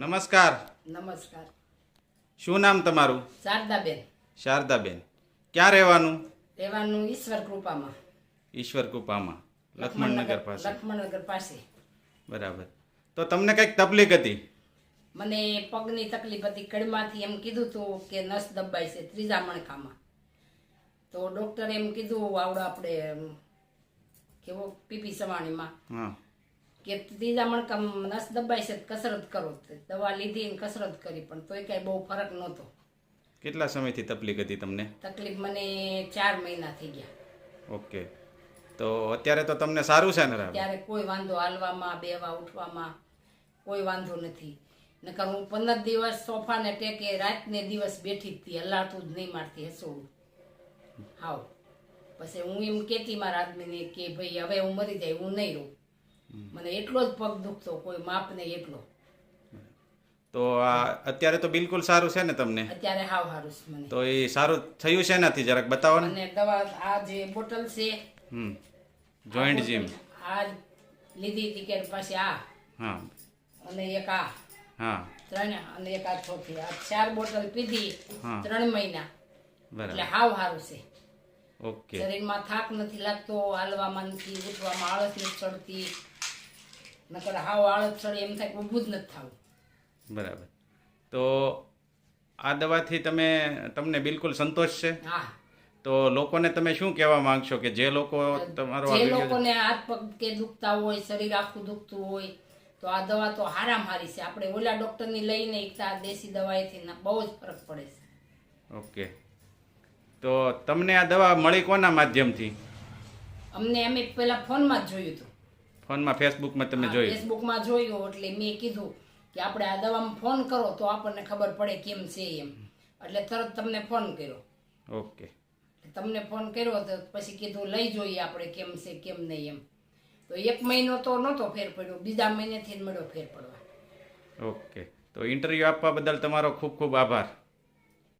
નમસ્કાર. નમસ્કાર. શું નામ તમારું? શારદાબેન. શારદાબેન. ક્યાં રહેવાનું? રહેવાનું ઈશ્વર કૃપામાં. ઈશ્વર કૃપામાં. લક્ષ્મણનગર પાસે. લક્ષ્મણનગર પાસે. બરાબર. તો તમને કંઈક તકલીફ હતી? મને પગની તકલીફ હતી. કડમાંથી એમ કીધું તું કે નસ દબાય છે ત્રીજા મણકામાં. તો ડોક્ટરે એમ કીધું આવડો આપણે કેવો પીપી સવાણીમાં હા. કે ત્રીજા મણકામાં નસ દબાય છે કસરત કરો દવા લીધી કસરત કરી પણ તોય કાંઈ બહુ ફરક નહોતો. કેટલા સમયથી તકલીફ હતી તમને? તકલીફ મને ચાર મહિના થઈ ગયા. ઓકે. તો અત્યારે તો તમને સારું છે ને અત્યારે કોઈ વાંધો હાલવામાં બેવા ઉઠવામાં કોઈ વાંધો નથી. નકર હું પંદર દિવસ સોફાને ટેકે રાતને દિવસ બેઠી જ હતી હલાતું જ નહીં મારતી હસોડું હાવ. પછી હું એમ કહેતી મારા આદમીને કે ભાઈ હવે હું મરી જાય હું નહીં રહું. મને એટલો જ પગ દુખતો કોઈ માપ નહીં એટલો. તો આ અત્યારે તો બિલકુલ સારું છે ને તમને? અત્યારે હાવ સારું છે મને. તો એ સારું થયું છે નથી જરાક બતાવો ને. અને દવા આ જે બોટલ છે હમ જોઈન્ટ જીમ. આ લીધી હતી કે પછી આ. હા. અને એક આ. હા. ત્રણ અને એક આ ચોથી. આ ચાર બોટલ પીધી ત્રણ મહિના. એટલે હાવ સારું છે. ઓકે. શરીરમાં થાક નથી લાગતો હાલવામાં નથી ઉઠવામાં આળસ નથી ચડતી. નકર હાવ આળસ ચડે એમ થાય ઊભું જ નથી થવું. બરાબર. તો આ દવાથી તમે તમને બિલકુલ સંતોષ છે? હા. તો લોકોને તમે શું કહેવા માંગશો કે જે લોકો તમારો જે લોકોને હાથ પગ કે દુખતા હોય શરીર આખું દુખતું હોય તો આ દવા તો હારામ હારી છે. આપણે ઓલા ડોક્ટરની લઈને એકતા આ દેશી દવાઈથી બહુ જ ફરક પડે છે. ઓકે. તો તમને આ દવા મળી કોના માધ્યમથી? અમને અમે પહેલાં ફોનમાં જ જોયું હતું. ફોનમાં ફેસબુકમાં તમે જોયું. ફેસબુકમાં જોયું એટલે મેં કીધું કે આપણે આ દવામાં ફોન કરો તો આપણને ખબર પડે કેમ છે એમ. એટલે તરત તમને ફોન કર્યો. ઓકે. તમને ફોન કર્યો તો પછી કીધું લઈ જોઈએ આપણે કેમ છે કેમ નહીં એમ. તો એક મહિનો તો નહોતો ફેર પડ્યો બીજા મહિનેથી જ મળ્યો ફેર પડવા. ઓકે. તો ઇન્ટરવ્યૂ આપવા બદલ તમારો ખૂબ ખૂબ આભાર.